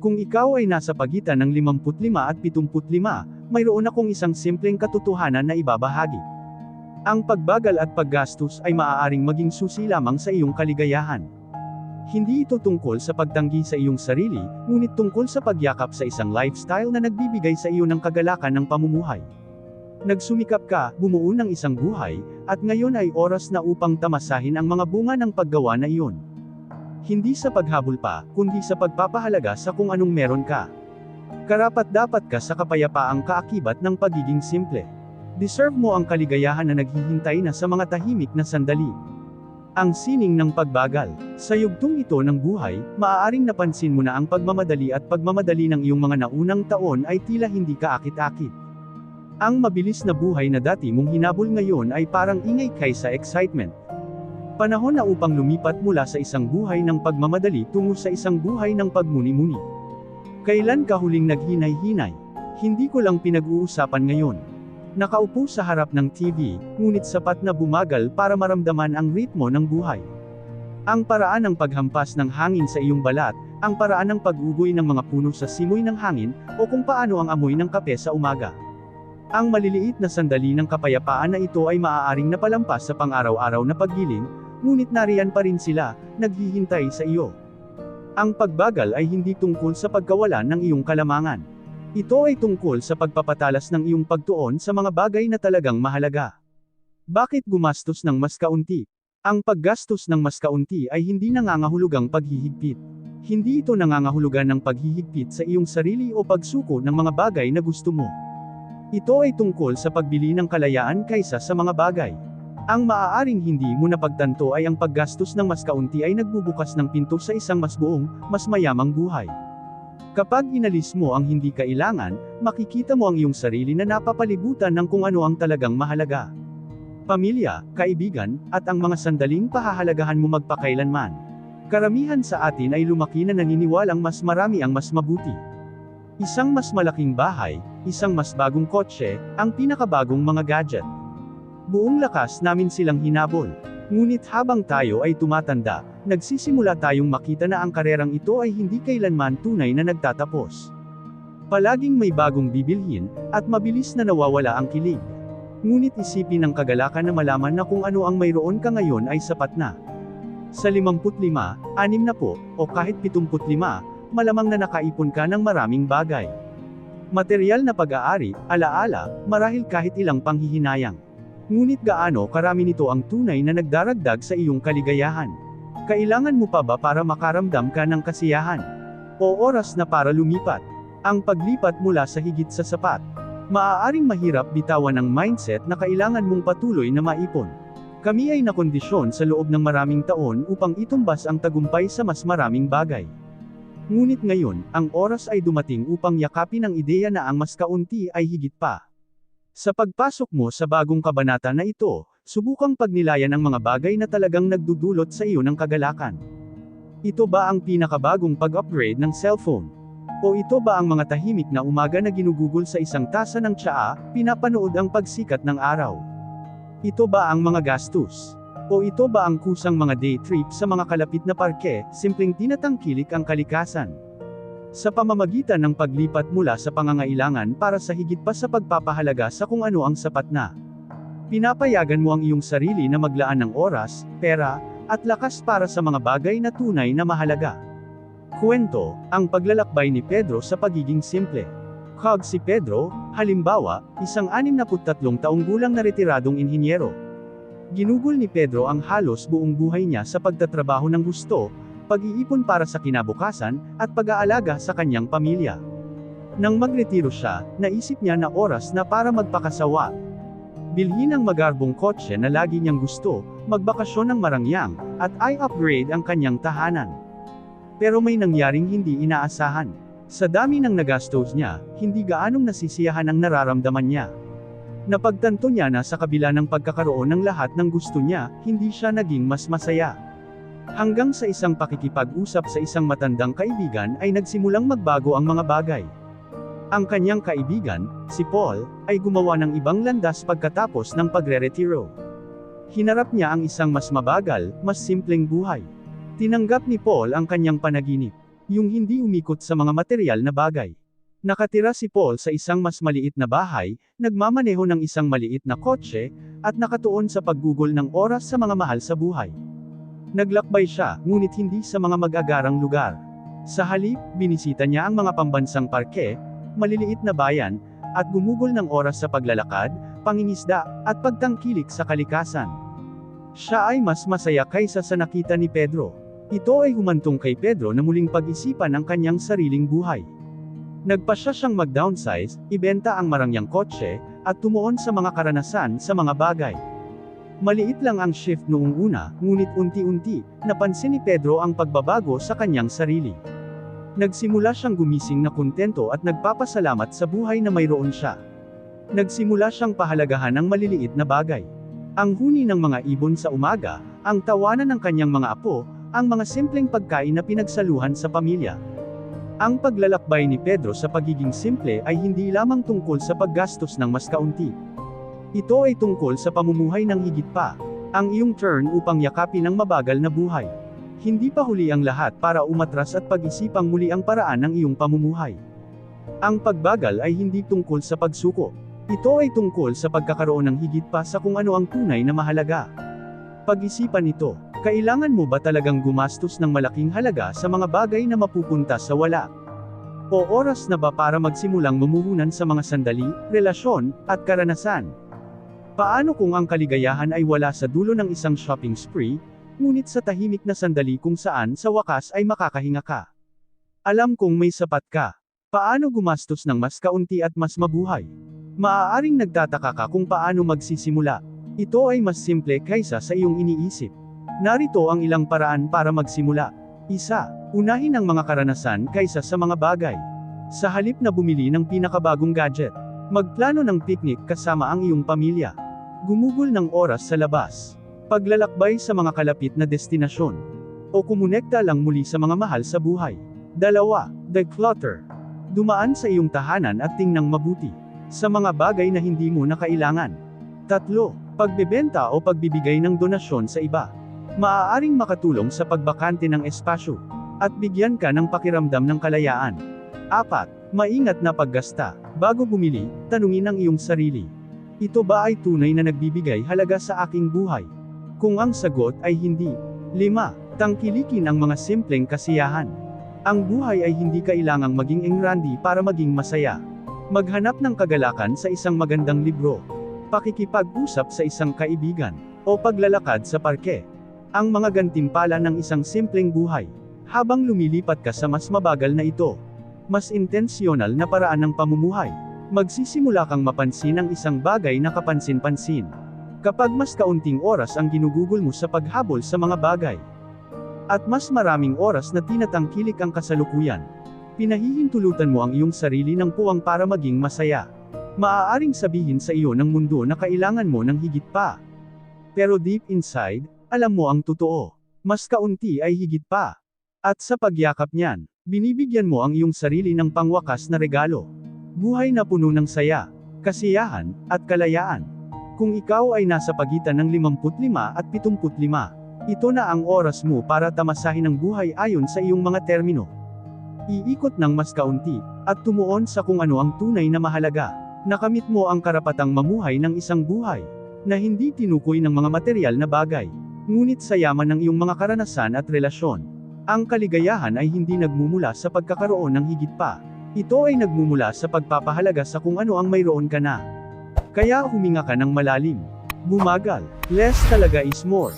Kung ikaw ay nasa pagitan ng 55 at 75, mayroon akong isang simpleng katotohanan na ibabahagi. Ang pagbagal at paggastos ay maaaring maging susi lamang sa iyong kaligayahan. Hindi ito tungkol sa pagtanggi sa iyong sarili, ngunit tungkol sa pagyakap sa isang lifestyle na nagbibigay sa iyo ng kagalakan ng pamumuhay. Nagsumikap ka, bumuo ng isang buhay, at ngayon ay oras na upang tamasahin ang mga bunga ng paggawa na iyon. Hindi sa paghabol pa, kundi sa pagpapahalaga sa kung anong meron ka. Karapat dapat ka sa kapayapaang kaakibat ng pagiging simple. Deserve mo ang kaligayahan na naghihintay na sa mga tahimik na sandali. Ang sining ng pagbagal. Sa yugtong ito ng buhay, maaaring napansin mo na ang pagmamadali at pagmamadali ng iyong mga naunang taon ay tila hindi kaakit-akit. Ang mabilis na buhay na dati mong hinabol ngayon ay parang ingay kaysa excitement. Panahon na upang lumipat mula sa isang buhay ng pagmamadali tungo sa isang buhay ng pagmuni-muni. Kailan ka huling naghinay-hinay? Hindi ko lang pinag-uusapan ngayon. Nakaupo sa harap ng TV, ngunit sapat na bumagal para maramdaman ang ritmo ng buhay. Ang paraan ng paghampas ng hangin sa iyong balat, ang paraan ng pag-ugoy ng mga puno sa simoy ng hangin, o kung paano ang amoy ng kape sa umaga. Ang maliliit na sandali ng kapayapaan na ito ay maaaring napalampas sa pang-araw-araw na paggiling, ngunit nariyan pa rin sila, naghihintay sa iyo. Ang pagbagal ay hindi tungkol sa pagkawalan ng iyong kalamangan. Ito ay tungkol sa pagpapatalas ng iyong pagtuon sa mga bagay na talagang mahalaga. Bakit gumastos ng mas kaunti? Ang paggastos ng mas kaunti ay hindi nangangahulugang paghihigpit. Hindi ito nangangahulugan ng paghihigpit sa iyong sarili o pagsuko ng mga bagay na gusto mo. Ito ay tungkol sa pagbili ng kalayaan kaysa sa mga bagay. Ang maaaring hindi mo napagtanto ay ang paggastos ng mas kaunti ay nagbubukas ng pinto sa isang mas buong, mas mayamang buhay. Kapag inalis mo ang hindi kailangan, makikita mo ang iyong sarili na napapalibutan ng kung ano ang talagang mahalaga. Pamilya, kaibigan, at ang mga sandaling pahahalagahan mo magpakailanman. Karamihan sa atin ay lumaki na naniniwalang mas marami ang mas mabuti. Isang mas malaking bahay, isang mas bagong kotse, ang pinakabagong mga gadget. Buong lakas namin silang hinabol. Ngunit habang tayo ay tumatanda, nagsisimula tayong makita na ang karerang ito ay hindi kailanman tunay na nagtatapos. Palaging may bagong bibilhin, at mabilis na nawawala ang kilig. Ngunit isipin ng kagalakan na malaman na kung ano ang mayroon ka ngayon ay sapat na. Sa 55, 60 po, o kahit 75, malamang na nakaipon ka ng maraming bagay. Material na pag-aari, alaala, marahil kahit ilang panghihinayang. Ngunit gaano karami nito ang tunay na nagdaragdag sa iyong kaligayahan? Kailangan mo pa ba para makaramdam ka ng kasiyahan? O oras na para lumipat? Ang paglipat mula sa higit sa sapat. Maaaring mahirap bitawan ang mindset na kailangan mong patuloy na maipon. Kami ay nakondisyon sa loob ng maraming taon upang itumbas ang tagumpay sa mas maraming bagay. Ngunit ngayon, ang oras ay dumating upang yakapin ang ideya na ang mas kaunti ay higit pa. Sa pagpasok mo sa bagong kabanata na ito, subukang pagnilayan ang mga bagay na talagang nagdudulot sa iyo ng kagalakan. Ito ba ang pinakabagong pag-upgrade ng cellphone? O ito ba ang mga tahimik na umaga na ginugugol sa isang tasa ng tsaa, pinapanood ang pagsikat ng araw? Ito ba ang mga gastos? O ito ba ang kusang mga day trip sa mga kalapit na parke, simpleng tinatangkilik ang kalikasan? Sa pamamagitan ng paglipat mula sa pangangailangan para sa higit pa sa pagpapahalaga sa kung ano ang sapat na. Pinapayagan mo ang iyong sarili na maglaan ng oras, pera, at lakas para sa mga bagay na tunay na mahalaga. Kwento, ang paglalakbay ni Pedro sa pagiging simple. Kag si Pedro, halimbawa, isang 63 taong gulang na retiradong inhinyero. Ginugol ni Pedro ang halos buong buhay niya sa pagtatrabaho ng gusto, pag-iipon para sa kinabukasan, at pag-aalaga sa kanyang pamilya. Nang magretiro siya, naisip niya na oras na para magpakasawa. Bilhin ang magarbong kotse na lagi niyang gusto, magbakasyon ng marangyang, at i-upgrade ang kanyang tahanan. Pero may nangyaring hindi inaasahan. Sa dami ng nagastos niya, hindi gaanong nasisiyahan ang nararamdaman niya. Napagtanto niya na sa kabila ng pagkakaroon ng lahat ng gusto niya, hindi siya naging mas masaya. Hanggang sa isang pakikipag-usap sa isang matandang kaibigan ay nagsimulang magbago ang mga bagay. Ang kanyang kaibigan, si Paul, ay gumawa ng ibang landas pagkatapos ng pagre-retiro. Hinarap niya ang isang mas mabagal, mas simpleng buhay. Tinanggap ni Paul ang kanyang panaginip. Yung hindi umikot sa mga material na bagay. Nakatira si Paul sa isang mas maliit na bahay, nagmamaneho ng isang maliit na kotse, at nakatuon sa paggugol ng oras sa mga mahal sa buhay. Naglakbay siya, ngunit hindi sa mga mag-agarang lugar. Sa halip, binisita niya ang mga pambansang parke, maliliit na bayan, at gumugol ng oras sa paglalakad, pangingisda, at pagtangkilik sa kalikasan. Siya ay mas masaya kaysa sa nakita ni Pedro. Ito ay humantong kay Pedro na muling pag-isipan ang kanyang sariling buhay. Nagpasya siyang mag-downsize, ibenta ang marangyang kotse, at tumuon sa mga karanasan sa mga bagay. Maliit lang ang shift noong una, ngunit unti-unti, napansin ni Pedro ang pagbabago sa kanyang sarili. Nagsimula siyang gumising na kontento at nagpapasalamat sa buhay na mayroon siya. Nagsimula siyang pahalagahan ng maliliit na bagay. Ang huni ng mga ibon sa umaga, ang tawanan ng kanyang mga apo, ang mga simpleng pagkain na pinagsaluhan sa pamilya. Ang paglalakbay ni Pedro sa pagiging simple ay hindi lamang tungkol sa paggastos ng mas kaunti. Ito ay tungkol sa pamumuhay ng higit pa. Ang iyong turn upang yakapin ang mabagal na buhay. Hindi pa huli ang lahat para umatras at pag-isipang muli ang paraan ng iyong pamumuhay. Ang pagbagal ay hindi tungkol sa pagsuko. Ito ay tungkol sa pagkakaroon ng higit pa sa kung ano ang tunay na mahalaga. Pag-isipan ito, kailangan mo ba talagang gumastos ng malaking halaga sa mga bagay na mapupunta sa wala? O oras na ba para magsimulang mumuhunan sa mga sandali, relasyon, at karanasan? Paano kung ang kaligayahan ay wala sa dulo ng isang shopping spree, ngunit sa tahimik na sandali kung saan sa wakas ay makakahinga ka? Alam kong may sapat ka. Paano gumastos ng mas kaunti at mas mabuhay? Maaaring nagtataka ka kung paano magsisimula. Ito ay mas simple kaysa sa iyong iniisip. Narito ang ilang paraan para magsimula. Isa, unahin ang mga karanasan kaysa sa mga bagay. Sa halip na bumili ng pinakabagong gadget, magplano ng picnic kasama ang iyong pamilya. Gumugol ng oras sa labas. Paglalakbay sa mga kalapit na destinasyon. O kumonekta lang muli sa mga mahal sa buhay. Dalawa, declutter. Dumaan sa iyong tahanan at tingnang mabuti. Sa mga bagay na hindi mo na kailangan. Tatlo, pagbebenta o pagbibigay ng donasyon sa iba. Maaaring makatulong sa pagbakante ng espasyo. At bigyan ka ng pakiramdam ng kalayaan. Apat, maingat na paggasta. Bago bumili, tanungin ang iyong sarili. Ito ba ay tunay na nagbibigay halaga sa aking buhay? Kung ang sagot ay hindi. 5. Tangkilikin ang mga simpleng kasiyahan. Ang buhay ay hindi kailangang maging engrandi para maging masaya. Maghanap ng kagalakan sa isang magandang libro. Pakikipag-usap sa isang kaibigan. O paglalakad sa parke. Ang mga gantimpala ng isang simpleng buhay. Habang lumilipat ka sa mas mabagal na ito. Mas intensyonal na paraan ng pamumuhay. Magsisimula kang mapansin ang isang bagay na kapansin-pansin. Kapag mas kaunting oras ang ginugugol mo sa paghabol sa mga bagay. At mas maraming oras na tinatangkilik ang kasalukuyan. Pinahihintulutan mo ang iyong sarili ng puwang para maging masaya. Maaaring sabihin sa iyo ng mundo na kailangan mo ng higit pa. Pero deep inside, alam mo ang totoo. Mas kaunti ay higit pa. At sa pagyakap niyan, binibigyan mo ang iyong sarili ng pangwakas na regalo. Buhay na puno ng saya, kasiyahan, at kalayaan. Kung ikaw ay nasa pagitan ng 55 at 75, ito na ang oras mo para tamasahin ang buhay ayon sa iyong mga termino. Iikot ng mas kaunti, at tumuon sa kung ano ang tunay na mahalaga. Nakamit mo ang karapatang mamuhay ng isang buhay, na hindi tinukoy ng mga material na bagay, ngunit sa yaman ng iyong mga karanasan at relasyon. Ang kaligayahan ay hindi nagmumula sa pagkakaroon ng higit pa. Ito ay nagmumula sa pagpapahalaga sa kung ano ang mayroon ka na. Kaya huminga ka ng malalim. Bumagal. Less talaga is more.